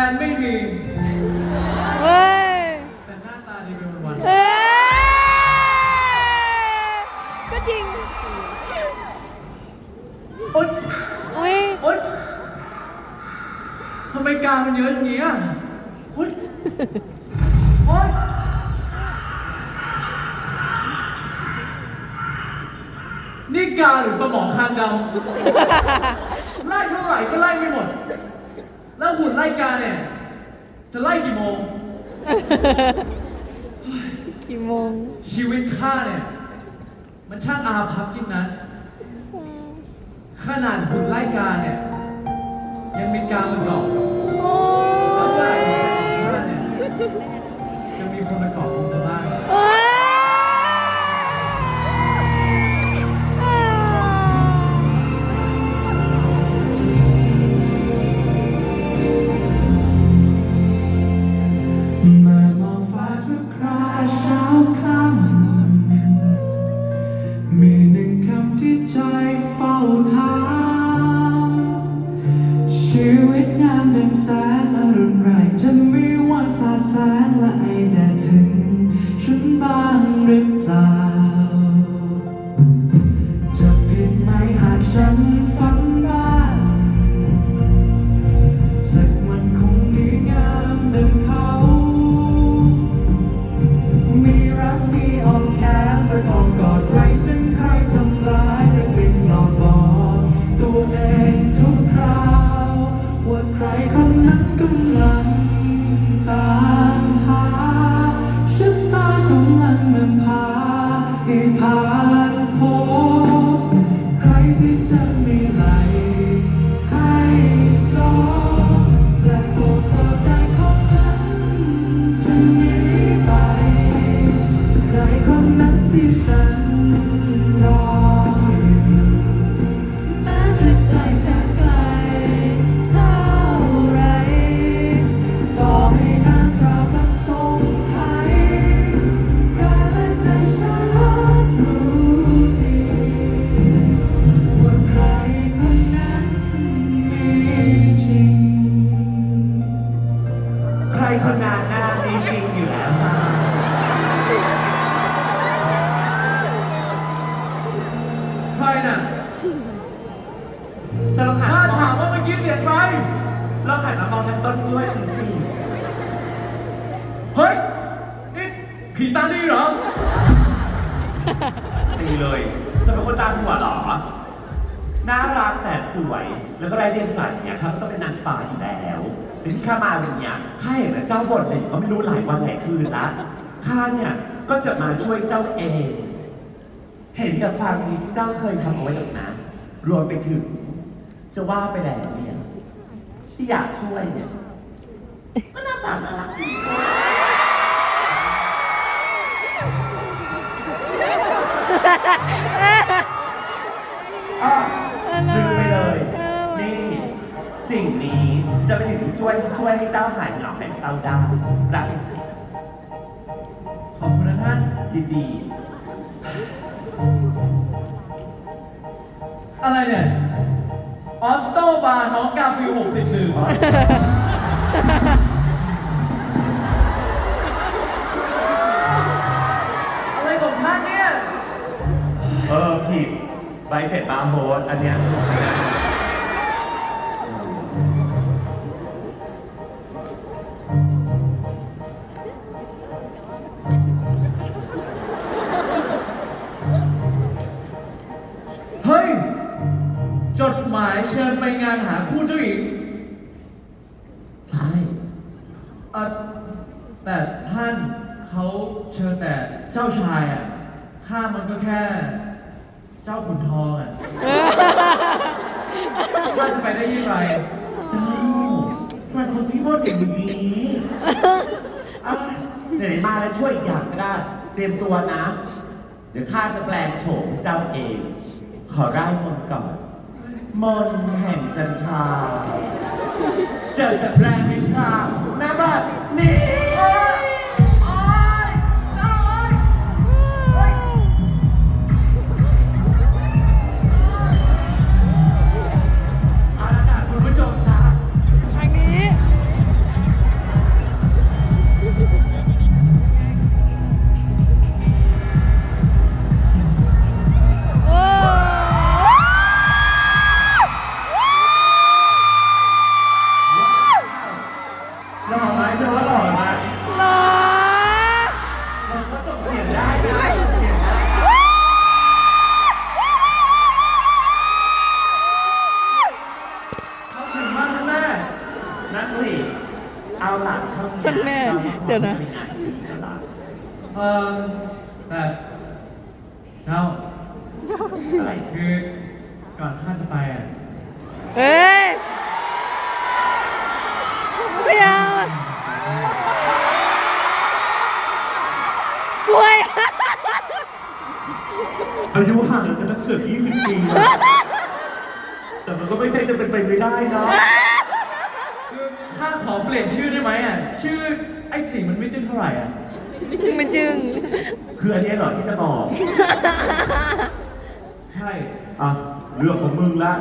าวไร่ที่นี่แฟนไม่มีเว้ยแต่หน้าตาดีเป็นวันเอ้ยก็จริงๆโอ๊ยอุ้ยโอ๊ยทำไมกามันเยอะอย่างนี้อะโอ๊ยโอ๊ยนี่กาหรือปลาหมอคางดำไล่เท่าไหร่ก็ไล่ไม่หมด แล้วหุ่นไล่กาเนี่ย จะไล่กี่โมง กี่โมง ชีวิตข้าเนี่ย มันช่างอาภัพยิ่งนะ ขนาดหุ่นไล่กาเนี่ย ยังมีกามาเกาะโอ้แต ครน่ะเธอลองหันถ้ามามถามองว่าเมื่อกี้เสียงใครลองหันมามองฉันต้นกล้วยดูสิเฮ้ย นี่ผีตาดีเหรอ ตีเลยเธอเป็นคนตาหัวเหรอ น่ารักแสนสวย แล้วก็ไร้เดียงสาเนี่ยครับต้องเป็นนางฟ้าอยู่แล้วแต่ที่ข้ามาวันเนี้ยข้าเห็นนะเจ้าบ่นเลยก็ไม่รู้หลายวันหลายคืนละข้าเนี่ยก็จะมาช่วยเจ้าเอง เห็นกับความดีที่เจ้าเคยทำเอาไว้หรอกนะรวมไปถึง จะว่าไปแล้วเนี่ยที่อยากช่วยเนี่ยก็หน้าตาน่ารักดีอ้าวลืมไปเลย นี่ สิ่งนี้จะเป็นสิ่งที่ช่วยช่วยให้เจ้าหายเหงาและเศร้าได้รับไปสิขอบคุณนะท่านยิน อะไรเนี่ยออสโตบาร์น้องกาฟิวหกสิบหนึ่งอะไรของท่านเนี่ย เออผิดใบเสร็จตามโฮสอันเนี้ยายเชิญไปงานหาคู่เจ้าหญิงใช่เออแต่ท่านเขาเชิญแต่เจ้าชายอะ ข้ามันก็แค่ เจ้าขุนทองอะข้าจะไปได้ยังไงเจ้าแฟนคนที่พูดอย่างนี้อะเดี๋ยวมาแล้วช่วยอีกอย่างก็ได้ เตรียมตัวนะ เดี๋ยวข้าจะแปลงโฉมเจ้าเอง ขอร่ายมนต์ก่อน มนแห่งจันทราเจอจะแปลงเป็นข้าหน้าบ้านนี้ เออแต่เจ้าอะไรคือก่อนข้าจะไปอะเอ้ยไม่เอากล้วยอายุห่างกันตั้งเกือบ20 ปีนะแต่มันก็ไม่ใช่จะเป็นไปไม่ได้เนาะคือข้าขอเปลี่ยนชื่อได้ไหมอะ ชื่อไอ้สีมันไม่จึ้งเท่าไหร่อะ ไม่จึงไม่จึง คืออันนี้เหรอที่จะบอก ใช่ อะ เรื่องของมึงละ